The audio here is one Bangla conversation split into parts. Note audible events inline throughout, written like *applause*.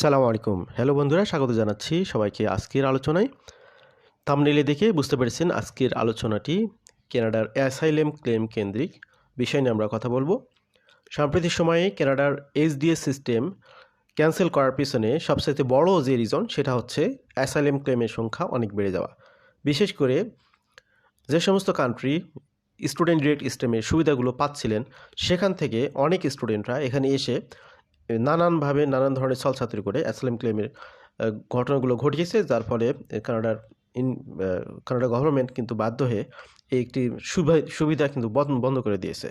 সালামু আলাইকুম। হ্যালো বন্ধুরা, স্বাগত জানাচ্ছি সবাইকে আজকের আলোচনায়। থামনেলে দেখে বুঝতে পেরেছেন আজকের আলোচনাটি কানাডার অ্যাসাইলেম ক্লেম কেন্দ্রিক বিষয় নিয়ে আমরা কথা বলব। সাম্প্রতিক সময়ে কানাডার এইচডিএস সিস্টেম ক্যান্সেল করার পিছনে সবচেয়ে বড় যে রিজন, সেটা হচ্ছে অ্যাসাইলেম ক্লেমের সংখ্যা অনেক বেড়ে যাওয়া। বিশেষ করে যে সমস্ত কান্ট্রি স্টুডেন্ট ডিরেক্ট স্টেমের সুবিধাগুলো পাচ্ছিলেন, সেখান থেকে অনেক স্টুডেন্টরা এখানে এসে নানানভাবে নানান ধরনের ছলছাতুরি করে অ্যাসলাম ক্লেমের ঘটনাগুলো ঘটিয়েছে, যার ফলে কানাডার ইন কানাডা গভর্নমেন্ট কিন্তু বাধ্য হয়ে এই একটি সুবিধা কিন্তু বন্ধ করে দিয়েছে।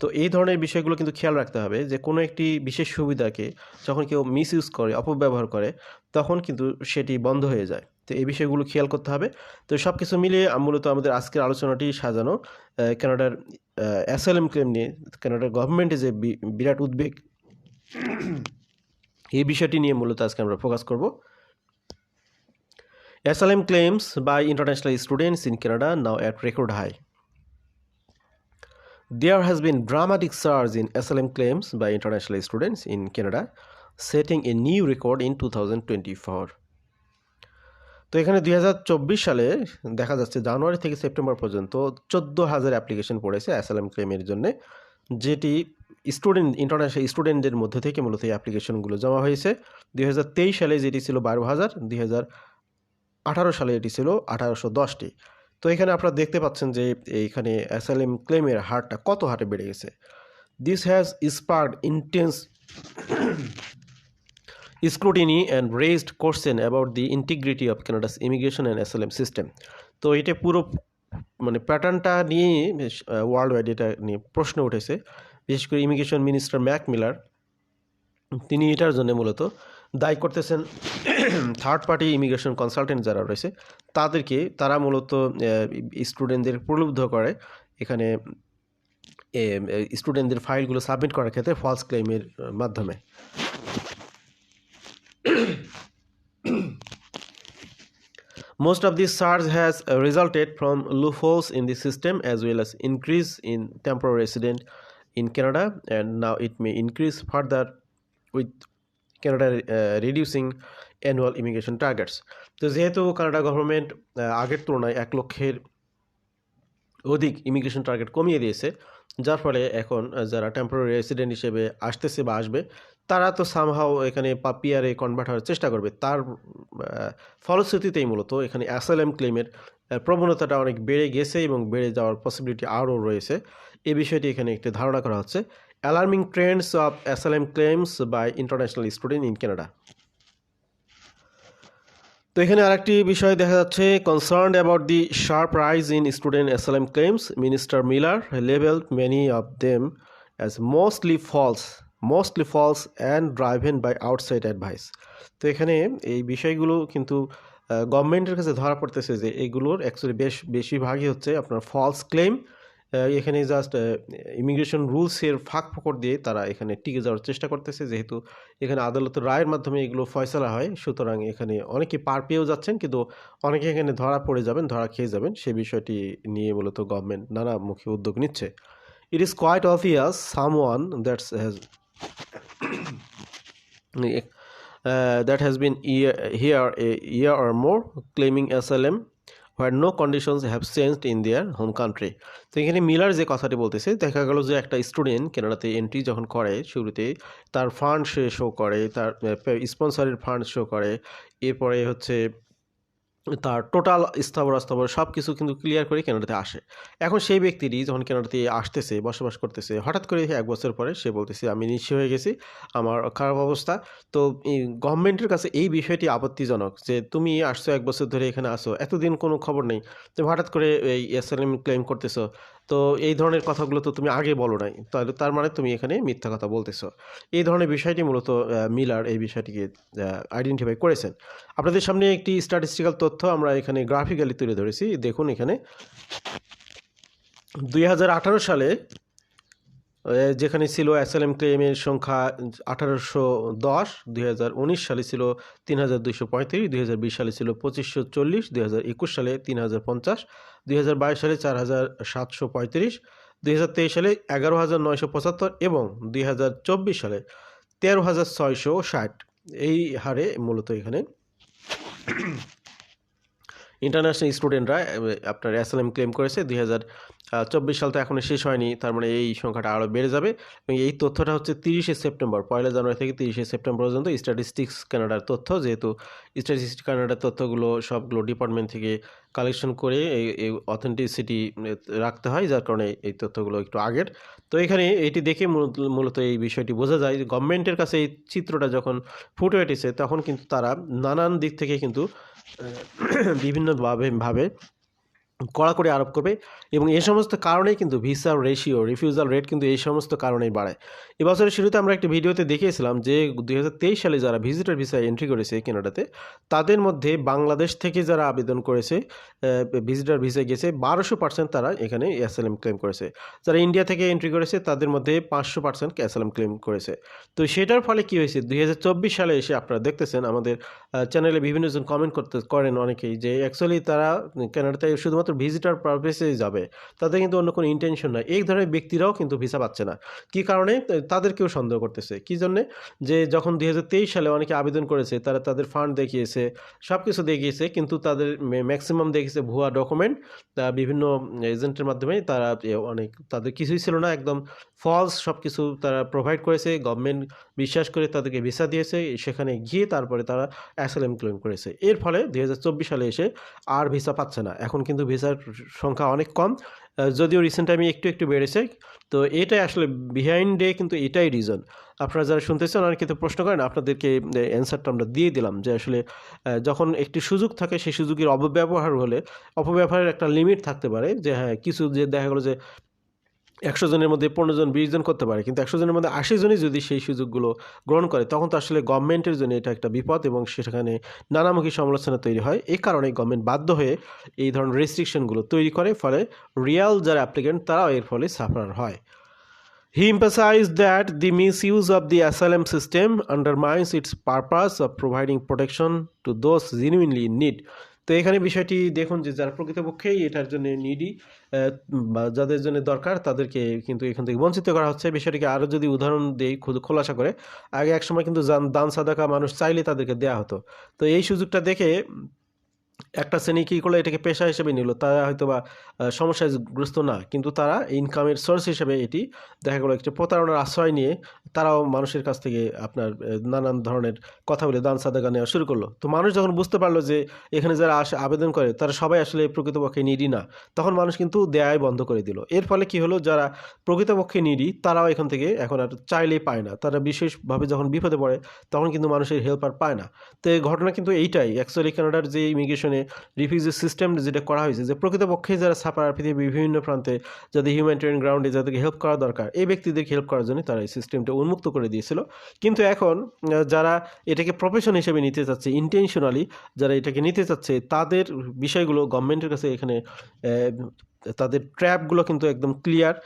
তো এই ধরনের বিষয়গুলো কিন্তু খেয়াল রাখতে হবে যে, কোনো একটি বিশেষ সুবিধাকে যখন কেউ মিস ইউজ করে, অপব্যবহার করে, তখন কিন্তু সেটি বন্ধ হয়ে যায়। তো এই বিষয়গুলো খেয়াল করতে হবে। তো সব কিছু মিলিয়ে মূলত আমাদের আজকের আলোচনাটি সাজানো কানাডার অ্যাসাইলাম ক্লেম নিয়ে, কানাডার গভর্নমেন্টে যে বিরাট উদ্বেগ এই বিষয়টি নিয়ে মূলত আজকে আমরা ফোকাস করব asylum claims by international students in Canada now at record high There has been dramatic surge in asylum claims by international students in Canada, setting a new record in 2024. তো এখানে দুই হাজার চব্বিশ সালে দেখা যাচ্ছে জানুয়ারি থেকে সেপ্টেম্বর পর্যন্ত চোদ্দ হাজার অ্যাপ্লিকেশন পড়েছে অ্যাসালাম ক্লেমের জন্য যেটি স্টুডেন্ট ইন্টারন্যাশনাল স্টুডেন্টদের মধ্যে থেকে মূলত এই অ্যাপ্লিকেশনগুলো জমা হয়েছে। দুই হাজার তেইশ সালে যেটি ছিল বারো হাজার, দুই সালে এটি ছিল আঠারোশো দশটি। তো এখানে আপনারা দেখতে পাচ্ছেন যে এইখানে অ্যাসাইলাম ক্লেমের হারটা কত হারে বেড়ে গেছে। This has spurred intense scrutiny and raised question about the integrity of Canada's immigration and asylum system তো এটা পুরো মানে প্যাটার্নটা নিয়ে ওয়ার্ল্ড ওয়াইড এটা নিয়ে প্রশ্ন উঠেছে। বিশেষ করে ইমিগ্রেশন মিনিস্টার ম্যাক মিলার তিনি এটার জন্য মূলত দায়ী করতেছেন থার্ড পার্টি ইমিগ্রেশন কনসালটেন্ট যারা রয়েছে তাদেরকে তারা মূলত স্টুডেন্টদের প্রলুব্ধ করে এখানে স্টুডেন্টদের ফাইলগুলো সাবমিট করার ক্ষেত্রে ফলস ক্লেমের মাধ্যমে। Of this surge has uh, resulted from loopholes in the system as well as increase in temporary resident in Canada and now it may increase further with Canada uh, reducing annual immigration targets. তো যেহেতু কানাডা গভর্নমেন্ট আগের তুলনায় এক লক্ষের অধিক ইমিগ্রেশন টার্গেট কমিয়ে দিয়েছে যার ফলে এখন আহ, যারা টেম্পোরারি রেসিডেন্ট হিসেবে আসতেছে বা আসবে তারা তো সামহাও এখানে পাপিয়ারে কনভার্ট হওয়ার চেষ্টা করবে তার আহ, ফলশ্রুতিতেই মূলত এখানে অ্যাসাইলাম ক্লেমের প্রবণতাটা অনেক বেড়ে গেছে এবং বেড়ে যাওয়ার পসিবিলিটি আরও রয়েছে এই বিষয়টি এখানে একটি ধারণা করা হচ্ছে। Alarming trends of asylum claims by international student in Canada তো এখানে আরেকটি বিষয় দেখা যাচ্ছে concern about the sharp rise in student asylum claims minister Miller level many of them as mostly false mostly false and driven by outside advice তো এখানে এই বিষয়গুলো কিন্তু গভর্নমেন্টের কাছে ধরা পড়তেছে যে এগুলোর অ্যাকচুয়ালি বেশ, বেশিরভাগই হচ্ছে আপনার ফলস ক্লেম এখানে জাস্ট ইমিগ্রেশন রুলসের ফাঁক ফোকর দিয়ে তারা এখানে টিকে যাওয়ার চেষ্টা করতেছে। যেহেতু এখানে আদালতের রায়ের মাধ্যমে এগুলো ফয়সলা হয়, সুতরাং এখানে অনেকে পার পেয়েও যাচ্ছেন, কিন্তু অনেকে এখানে ধরা পড়ে যাবেন, ধরা খেয়ে যাবেন। সে বিষয়টি নিয়ে মূলত গভর্নমেন্ট নানামুখী উদ্যোগ নিচ্ছে। It is quite obvious someone that's has that has been year here, a year or more claiming asylum no conditions have changed in their home country তো এখানে মিলার যে কথাটি বলতেছে, দেখা গেল যে একটা স্টুডেন্ট কেনাডাতে এন্ট্রি যখন করে শুরুতে, তার ফান্ড সে শো করে, তার স্পন্সরের ফান্ড শো করে, এরপরে হচ্ছে তার টোটাল স্থাবর অস্থাবর সব কিছু কিন্তু ক্লিয়ার করে কেনাটাতে আসে। এখন সেই ব্যক্তিটি যখন কেনাডাতে আসতেছে, বসবাস করতেছে, হঠাৎ করে এক বছর পরে সে বলতেছে, আমি নিশ্চয় হয়ে গেছি, আমার খারাপ অবস্থা। তো গভর্নমেন্টের কাছে এই বিষয়টি আপত্তিজনক যে, তুমি আসছো এক বছর ধরে এখানে আসো এতদিন কোনো খবর নেই। তুমি হঠাৎ করে এই এসএলএম ক্লেম করতেছো তো এই ধরনের কথাগুলো তো তুমি আগে বলো নাই। তাহলে তার মানে তুমি এখানে মিথ্যা কথা বলতেছো। এই ধরনের বিষয়টি মূলত মিলার এই বিষয়টিকে আইডেন্টিফাই করেছেন। আপনাদের সামনে একটি স্ট্যাটিস্টিক্যাল তথ্য আমরা এখানে গ্রাফিক্যালি তুলে ধরেছি। দেখুন এখানে, দুই হাজার আঠারো সালে যেখানে ছিল অ্যাসাইলাম ক্লেমের সংখ্যা আঠারোশো দশ, দুই সালে ছিল তিন হাজার দুইশো পঁয়ত্রিশ সালে ছিল পঁচিশশো চল্লিশ সালে তিন হাজার পঞ্চাশ, দুই সালে চার হাজার সাতশো পঁয়ত্রিশ সালে এগারো হাজার নয়শো পঁচাত্তর এবং দুই হাজার চব্বিশ সালে তেরো হাজার ছয়শো ষাট। এই হারে মূলত এখানে ইন্টারন্যাশনাল স্টুডেন্টরা আপনার অ্যাসাইলাম ক্লেম করেছে, দুই হাজার চব্বিশ সাল তো এখনও শেষ হয়নি, তার মানে এই সংখ্যাটা আরও বেড়ে যাবে। এবং এই তথ্যটা হচ্ছে তিরিশে সেপ্টেম্বর, পয়লা জানুয়ারি থেকে তিরিশে সেপ্টেম্বর পর্যন্ত স্ট্যাটিস্টিক্স কানাডার তথ্য, যেহেতু স্ট্যাটিস্টিক্স কানাডার তথ্যগুলো সবগুলো ডিপার্টমেন্ট থেকে কালেকশন করে এই অথেন্টিসিটি রাখতে হয়, যার কারণে এই তথ্যগুলো একটু আগের। তো এখানে এটি দেখে মূলত- এই বিষয়টি বোঝা যায়, গভর্নমেন্টের কাছে এই চিত্রটা যখন ফুটে উঠেছে, তখন কিন্তু তারা নানান দিক থেকে কিন্তু *clears throat* বিভিন্নভাবে ভাবে কড়াকড়ি আরোপ করবে এবং এই সমস্ত কারণেই কিন্তু ভিসার রেশিও, রিফিউজাল রেট কিন্তু এই সমস্ত কারণেই বাড়ায় এবছরের শুরুতে আমরা একটি ভিডিওতে দেখিয়েছিলাম যে দুই হাজার তেইশ সালে যারা ভিজিটর ভিসা এন্ট্রি করেছে কেনাডাতে, তাদের মধ্যে বাংলাদেশ থেকে যারা আবেদন করেছে ভিজিটর ভিসায় গেছে, বারোশো পার্সেন্ট তারা এখানে অ্যাসালাম ক্লেম করেছে। যারা ইন্ডিয়া থেকে এন্ট্রি করেছে, তাদের মধ্যে পাঁচশো পার্সেন্ট অ্যাসালাম ক্লেম করেছে। তো সেটার ফলে কী হয়েছে? দুই হাজার চব্বিশ সালে এসে আপনারা দেখতেছেন, আমাদের চ্যানেলে বিভিন্নজন কমেন্ট করতে, করেন অনেকেই যে অ্যাকচুয়ালি তারা কানাডাতে শুধুমাত্র ভিজিটার পারপাসেই যাবে। তাদের কিন্তু অন্য কোনো ইন্টেনশন নাই। এই ধরনের ব্যক্তিরাও কিন্তু ভিসা পাচ্ছে না। কী কারণে? তাদেরকেও সন্দেহ করতেছে। কী জন্যে? যে যখন দুই সালে অনেকে আবেদন করেছে, তারা তাদের ফান্ড দেখিয়েছে সব কিছু দেখিয়েছে, কিন্তু তাদের ম্যাক্সিমাম দেখিয়েছে ভুয়া ডকুমেন্ট বিভিন্ন এজেন্টের মাধ্যমে তারা অনেক, তাদের কিছুই ছিল না, একদম ফলস সব কিছু তারা প্রোভাইড করেছে গভর্নমেন্ট বিশ্বাস করে তাদেরকে ভিসা দিয়েছে, সেখানে গিয়ে তারপরে তারা অ্যাসাইলাম ক্লেম করেছে। এর ফলে দুই হাজার চব্বিশ সালে এসে আর ভিসা পাচ্ছে না। এখন কিন্তু ভিসার সংখ্যা অনেক কম যদিও রিসেন্ট টাইমে একটু একটু বেড়েছে। তো এটাই আসলে বিহাইন্ডে কিন্তু এটাই রিজন আপনারা যারা শুনতেছেন অনেকে কিন্তু প্রশ্ন করেন, আপনাদেরকে অ্যান্সারটা আমরা দিয়ে দিলাম যে আসলে যখন একটি সুযোগ থাকে সেই সুযোগের অপব্যবহার হলে অপব্যবহারের একটা লিমিট থাকতে পারে যে হ্যাঁ কিছু যে দেখা গেলো যে একশো জনের মধ্যে পনেরো জন, বিশ জন করতে পারে। কিন্তু একশো জনের মধ্যে আশি জনই যদি সেই সুযোগগুলো গ্রহণ করে, তখন তো আসলে গভর্নমেন্টের জন্য এটা একটা বিপদ এবং সেখানে নানামুখী সমালোচনা তৈরি হয়। এই কারণে গভর্নমেন্ট বাধ্য হয়ে এই ধরনের রেস্ট্রিকশনগুলো তৈরি করে, ফলে রিয়াল যারা অ্যাপ্লিকেন্ট তারাও এর ফলে সাফার হয়। He emphasized that the misuse of the asylum system undermines its purpose of providing protection to those genuinely in need. তো এখানে বিষয়টি দেখুন যে যারা প্রকৃতপক্ষেই এটার জন্য নিডি বা যাদের জন্য দরকার তাদেরকে কিন্তু এখান থেকে বঞ্চিত করা হচ্ছে। বিষয়টিকে আরও যদি উদাহরণ দেই খোলাসা করে, আগে এক সময় কিন্তু দান সাদাকা মানুষ চাইলে তাদেরকে দেওয়া হতো। তো এই সুযোগটা দেখে একটা শ্রেণি কী করল? এটাকে পেশা হিসেবে নিল। তারা হয়তো বা আহ, সমস্যাগ্রস্ত না কিন্তু তারা ইনকামের সোর্স হিসেবে এটি দেখা গেলো একটি প্রতারণার আশ্রয় নিয়ে তারাও মানুষের কাছ থেকে আপনার নানান ধরনের কথা বলে দান সাদাকা নেওয়া শুরু করল। তো মানুষ যখন বুঝতে পারল যে এখানে যারা আসে আবেদন করে তারা সবাই আসলে প্রকৃতপক্ষে নিডি না তখন মানুষ কিন্তু দেয়াই বন্ধ করে দিল। এর ফলে কি হলো? যারা প্রকৃতপক্ষে নিডি তারাও এখান থেকে এখন আর চাইলেই পায় না। তারা বিশেষভাবে যখন বিপদে পড়ে তখন কিন্তু মানুষের হেল্প আর পায় না। তো এই ঘটনা কিন্তু এইটাই। অ্যাকচুয়ালি কানাডার যে ইমিগ্রেশনে রিফিউজি সিস্টেম যেটা করা হয়েছে যে প্রকৃতপক্ষে যারা সাফার পৃথিবীর বিভিন্ন প্রান্তে যাদের হিউম্যানিটেরিয়ান গ্রাউন্ডে যাদেরকে হেল্প করা দরকার, এই ব্যক্তিদেরকে হেল্প করার জন্য তারা এই সিস্টেমটা উন্মুক্ত করে দিয়েছিল। কিন্তু এখন যারা এটাকে প্রফেশন হিসেবে নিতে চাচ্ছে ইন্টেনশনালি যারা এটাকে নিতে চাচ্ছে, তাদের বিষয়গুলো গভর্নমেন্টের কাছে এখানে তাদের ট্র্যাপগুলো কিন্তু একদম ক্লিয়ার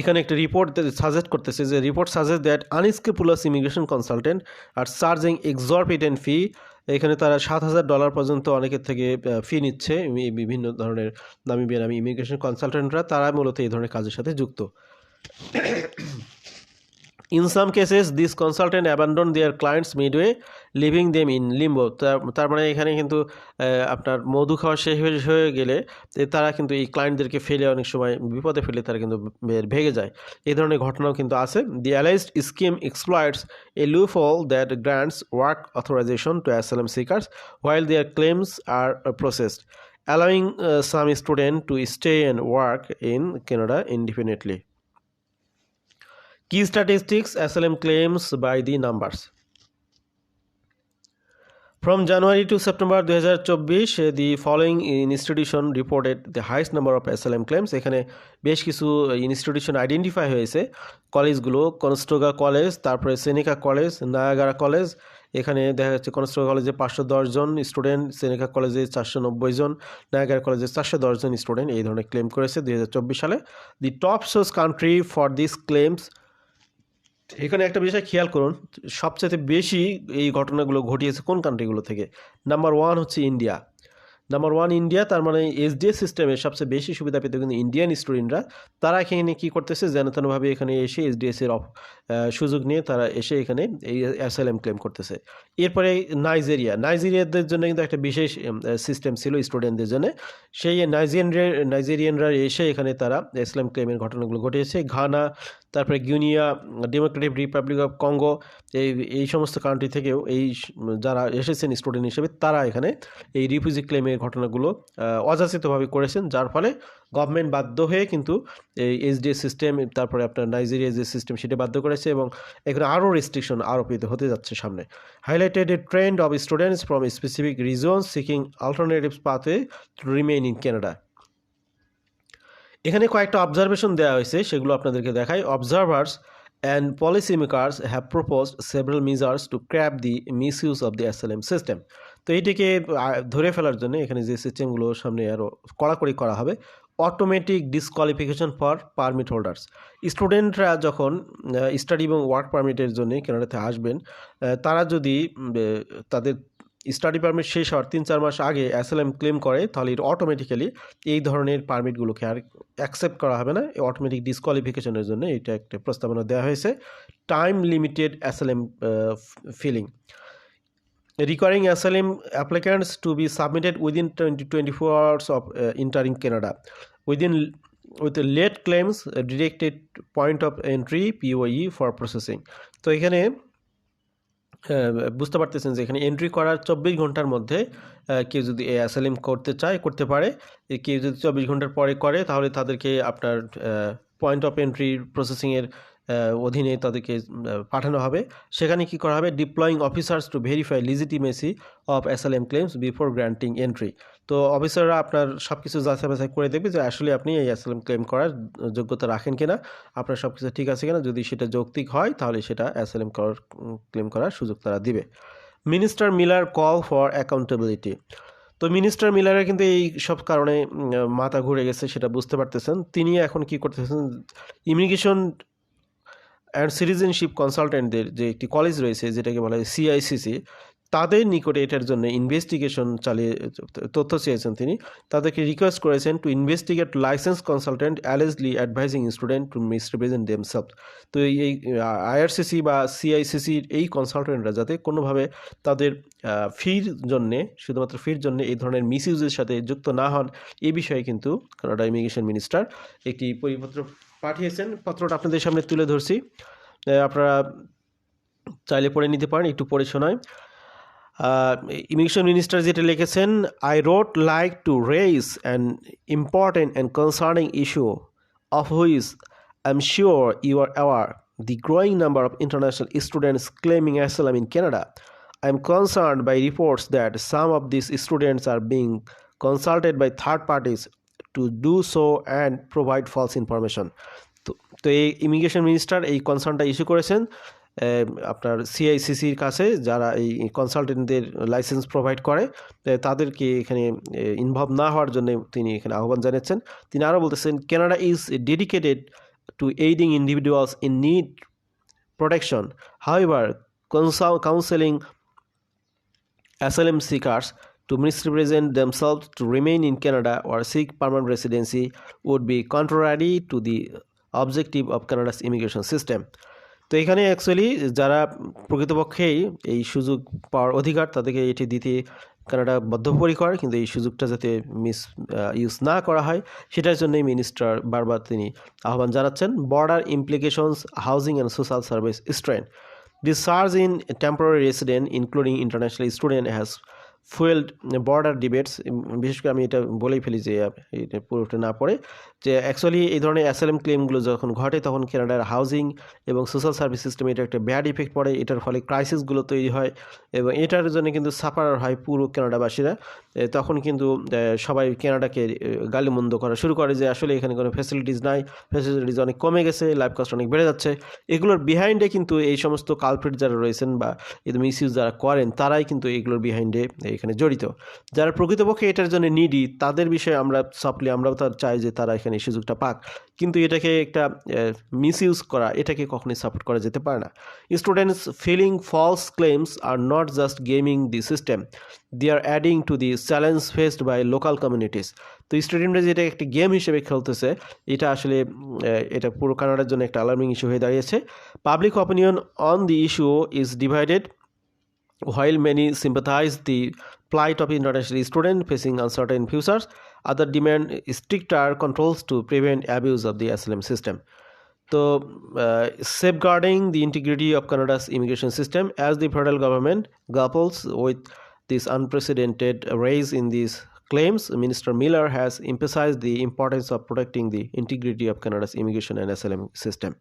এখানে একটা রিপোর্ট সাজেস্ট করতেছে যে report suggest that unscrupulous immigration consultant are charging exorbitant fee এখানে তারা সাত হাজার ডলার পর্যন্ত অনেকের থেকে ফি নিচ্ছে। বিভিন্ন ধরনের দামি বেনামি ইমিগ্রেশন কনসালটেন্টরা তারা মূলত এই ধরনের কাজের সাথে যুক্ত। In some cases this consultant abandon their clients midway leaving them in limbo তার মানে এখানে কিন্তু আপনার মধু খাওয়া শেষ হয়ে- গেলে তারা কিন্তু এই ক্লায়েন্টদেরকে ফেলে অনেক সময় বিপদে ফেলে তারা কিন্তু ভেঙে যায় এই ধরনের ঘটনাও কিন্তু আছে the alleged scheme exploits a loophole that grants work authorization to asylum seekers while their claims are processed uh, some student to stay and work in Canada indefinitely. Key statistics asylum claims by the numbers. From January to September 2024, the following institution reported the highest number of asylum claims. এখানে বেশ কিছু ইনস্টিটিউশন আইডেন্টিফাই হয়েছে। কলেজগুলো কনস্টোগা কলেজ তারপরে সেনিকা কলেজ নায়াগারা কলেজ। এখানে দেখা যাচ্ছে কনস্টোগা কলেজে পাঁচশো দশজন স্টুডেন্ট সেনিকা কলেজে চারশো নব্বই জন নায়াগারা কলেজে চারশো দশজন স্টুডেন্ট এই ধরনের ক্লেম করেছে দু হাজার চব্বিশ সালে। The top source country for this claims এখানে একটা বিষয় খেয়াল করুন সবচেয়ে বেশি এই ঘটনাগুলো ঘটিয়েছে কোন কান্ট্রিগুলো থেকে? নাম্বার ওয়ান হচ্ছে ইন্ডিয়া নাম্বার ওয়ান ইন্ডিয়া তার মানে এসডিএস সিস্টেমের সবচেয়ে বেশি সুবিধা পেতে কিন্তু ইন্ডিয়ান স্টুডেন্টরা তারা এখানে কী করতেছে? যেন তেনভাবে এখানে এসে এসডিএস এর অফ- সুযোগ নিয়ে তারা এসে এখানে এই অ্যাসাইলাম ক্লেম করতেছে। এরপরে নাইজেরিয়া নাইজেরিয়াদের জন্য কিন্তু একটা বিশেষ সিস্টেম ছিল স্টুডেন্টদের জন্য। সেই নাইজেরিয়ান নাইজেরিয়ানরা এসে এখানে তারা ইসলাম ক্লেমের ঘটনাগুলো ঘটিয়েছে। ঘানা তারপরে Guinea Democratic Republic of Congo এই এই সমস্ত কান্ট্রি থেকেও এই যারা এসেছেন স্টুডেন্ট হিসেবে, তারা এখানে এই রিফিউজি ক্লেমের ঘটনাগুলো অযাচিতভাবে করেছেন। যার ফলে গভর্নমেন্ট বাধ্য হয়ে কিন্তু এই এইচডিএস সিস্টেম তারপরে আপনার নাইজেরিয়া যে সিস্টেম সেটা বাধ্য করেছে এবং এখানে আরও রেস্ট্রিকশন আরোপিত হতে যাচ্ছে সামনে। Highlighted a trend of students from specific regions seeking alternative pathway to remain in Canada এখানে কয়েকটা অবজারভেশন দেওয়া হয়েছে, সেগুলো আপনাদেরকে দেখাই। Observers and policy makers have proposed several measures to curb the misuse of the SLM system তো এইটিকে ধরে ফেলার জন্য এখানে যে সিস্টেমগুলো সামনে আরও কড়াকড়ি করা হবে automatic disqualification for permit holders স্টুডেন্টরা যখন স্টাডি এবং ওয়ার্ক পারমিটের জন্য কানাডাতে আসবেন তারা যদি তাদের স্টাডি পারমিট শেষ হওয়ার তিন চার মাস আগে এস ক্লেম করে, তাহলে অটোমেটিক্যালি এই ধরনের পারমিটগুলোকে আর অ্যাকসেপ্ট করা হবে না। অটোমেটিক ডিসকোয়ালিফিকেশনের জন্য এটা একটা প্রস্তাবনা দেওয়া হয়েছে। Time limited S filing requiring S L applicants to be submitted within twenty twenty four hours of entering Canada within with late claims directed point of entry POE for processing তো এখানে বুঝতে পারতেছেন যে এখানে এন্ট্রি করার চব্বিশ ঘণ্টার মধ্যে কেউ যদি এ অ্যাসাইলিম করতে চায়, করতে পারে। কেউ যদি চব্বিশ ঘণ্টার পরে করে, তাহলে তাদেরকে আপনার পয়েন্ট অফ এন্ট্রি প্রসেসিংয়ের অধীনে তাদেরকে পাঠানো হবে। সেখানে কি করা হবে? Deploying officers to verify legitimacy of asylum claims before granting entry তো অফিসাররা আপনার সব কিছু যাচাই বাছাই করে দেখবে যে আসলে আপনি এই অ্যাসাইলেম ক্লেম করার যোগ্যতা রাখেন কিনা। আপনার সব কিছু ঠিক আছে কিনা? যদি সেটা যৌক্তিক হয়, তাহলে সেটা অ্যাসাইলেম করার ক্লেম করার সুযোগ তারা দিবে। Minister Miller call for accountability তো মিনিস্টার মিলারের কিন্তু এই সব কারণে মাথা ঘুরে গেছে, সেটা বুঝতে পারতেছেন। তিনি এখন কি করতেছেন? ইমিগ্রেশন অ্যান্ড সিটিজেনশিপ কনসালটেন্টদের যে একটি কলেজ রয়েছে, যেটাকে বলা হয় সিআইসিসি তাদের নিকটে এটার জন্য ইনভেস্টিগেশন চালিয়ে, তথ্য চেয়েছেন তিনি। তাদেরকে রিকোয়েস্ট করেছেন to investigate licence consultant allegedly advising student to misrepresent themselves তো এই আইআরসিসি বা সিআইসিসির এই কনসালটেন্টরা যাতে কোনোভাবে তাদের ফির জন্যে, শুধুমাত্র ফির জন্য এই ধরনের মিসইউজের সাথে যুক্ত না হন, এ বিষয়ে কিন্তু কানাডা ইমিগ্রেশন মিনিস্টার একটি পরিপত্র পাঠিয়েছেন, পত্রটা আপনাদের সামনে তুলে ধরছি। আপনারা চাইলে পড়ে নিতে পারেন, একটু পড়ে শোনায়। ইমিগ্রেশন মিনিস্টার যেটা লিখেছেন I wrote like to raise and important and concerning issue of which I am sure you are aware the growing number of international students claiming asylum in Canada I am concern by reports that some of this students are being consulted by third parties to do so and provide false information তো তো এই ইমিগ্রেশন মিনিস্টার এই কনসার্নটা ইস্যু করেছেন আপনার সিআইসিসির কাছে যারা এই কনসালটেন্টদের লাইসেন্স প্রোভাইড করে তাদেরকে এখানে ইনভলভ না হওয়ার জন্য তিনি এখানে আহ্বান জানাচ্ছেন তিনি আরও বলতেছেন Canada is dedicated to aiding individuals in need protection. However, counseling asylum seekers to misrepresent themselves to remain in Canada or seek permanent residency would be contrary to the objective of Canada's immigration system. তো এখানে অ্যাকচুয়ালি যারা প্রকৃতপক্ষেই এই সুযোগ পাওয়ার অধিকার তাদেরকে এটি দিতে কানাডা বদ্ধপরিকর, কিন্তু এই সুযোগটা যাতে মিস ইউজ না করা হয়, সেটার জন্যই মিনিস্টার বারবার তিনি আহ্বান জানাচ্ছেন border implications housing and social service strain the surge in temporary resident including international student has fueled border debates বিশেষ করে আমি এটা বলেই ফেলি যে এটা পুরোটা না পড়ে, যে অ্যাকচুয়ালি এই ধরনের অ্যাসাইলাম ক্লেমগুলো যখন ঘটে, তখন কানাডার হাউজিং এবং সোশ্যাল সার্ভিস সিস্টেমে এটা একটা ব্যাড ইফেক্ট পড়ে। এটার ফলে ক্রাইসিসগুলো তৈরি হয় এবং এটার জন্য কিন্তু সাফার হয় পুরো কানাডাবাসীরা তখন কিন্তু সবাই কানাডাকে গালিমন্দ করা শুরু করে যে, আসলে এখানে কোনো ফ্যাসিলিটিস নাই ফ্যাসিলিটিস অনেক কমে গেছে লাইফ কস্ট অনেক বেড়ে যাচ্ছে। এগুলোর বিহাইন্ডে কিন্তু এই সমস্ত কালপ্রিট যারা রয়েছেন বা এই মিসইউজ যারা করেন, তারাই কিন্তু এগুলোর বিহাইন্ডে এখানে জড়িত। যারা প্রকৃতপক্ষে এটার জন্য নিডি তাদের বিষয়ে আমরা সফটলি আমরাও তার চাই যে তারা এখানে সুযোগটা পাক। কিন্তু এটাকে একটা মিস ইউজ করা, এটাকে কখনোই সাপোর্ট করা যেতে পারে না। Students filing false claims are not just gaming the system they are adding to the challenge faced by local communities তো স্টুডেন্টরা যেটা একটি গেম হিসেবে খেলতেছে, এটা আসলে এটা পুরো কানাডার জন্য একটা অ্যালার্মিং ইস্যু হয়ে দাঁড়িয়েছে। Public opinion on the issue is divided While many sympathize the plight of international students facing uncertain futures, others demand stricter controls to prevent abuse of the asylum system. So, uh, safeguarding the integrity of Canada's immigration system as the federal government grapples with this unprecedented rise in these claims, Minister Miller has emphasized the importance of protecting the integrity of Canada's immigration and asylum system.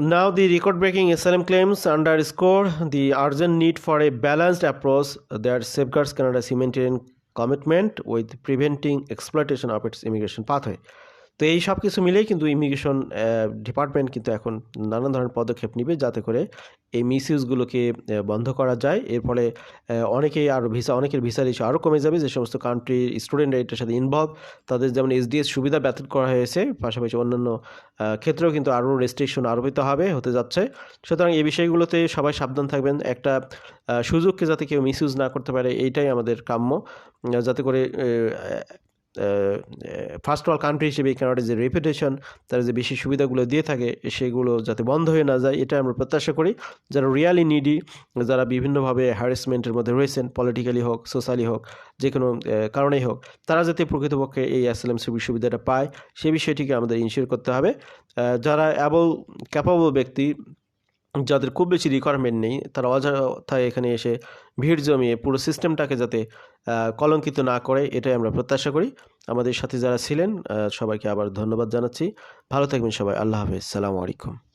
Now, the record breaking asylum claims underscore the urgent need for a balanced approach that safeguards Canada's humanitarian commitment with preventing exploitation of its immigration pathway. তো এই সব কিছু মিলেই কিন্তু ইমিগ্রেশন ডিপার্টমেন্ট কিন্তু এখন নানান ধরনের পদক্ষেপ নিবে যাতে করে এই মিসইউজগুলোকে বন্ধ করা যায়। এর ফলে অনেকেই আরও ভিসা অনেকের ভিসার ইস্যু আরও কমে যাবে। যে সমস্ত কান্ট্রির স্টুডেন্টরা এটার সাথে ইনভলভ তাদের যেমন এসডিএস সুবিধা ব্যতীত করা হয়েছে, পাশাপাশি অন্যান্য ক্ষেত্রেও কিন্তু আরও রেস্ট্রিকশন আরোপিত হবে, হতে যাচ্ছে। সুতরাং এই বিষয়গুলোতে সবাই সাবধান থাকবেন। একটা সুযোগকে যাতে কেউ মিসইউজ না করতে পারে, এইটাই আমাদের কাম্য। যাতে করে ফার্স্ট ওয়ার্ল্ড কান্ট্রি হিসেবে এই কানাডার যে রেপুটেশন তারা যে বেশি সুবিধাগুলো দিয়ে থাকে, সেগুলো যাতে বন্ধ হয়ে না যায় এটা আমরা প্রত্যাশা করি। যারা রিয়ালি নিডি যারা বিভিন্নভাবে হ্যারাসমেন্টের মধ্যে রয়েছেন পলিটিক্যালি হোক সোশ্যালি হোক, যে কোনো কারণেই হোক, তারা যাতে প্রকৃতপক্ষে এই অ্যাসাইলাম সুবিধাটা পায়, সে বিষয়টিকে আমাদের ইনশিওর করতে হবে। যারা অ্যাবল ক্যাপাবল ব্যক্তি যাদের খুব বেশি রিকোয়ারমেন্ট নেই, তারা অযথায় এখানে এসে ভিড় জমিয়ে পুরো সিস্টেমটাকে যাতে কলঙ্কিত না করে, এটাই আমরা প্রত্যাশা করি। আমাদের সাথে যারা ছিলেন সবাইকে আবার ধন্যবাদ জানাচ্ছি। ভালো থাকবেন সবাই। আল্লাহ হাফেজ। সালামু আলাইকুম।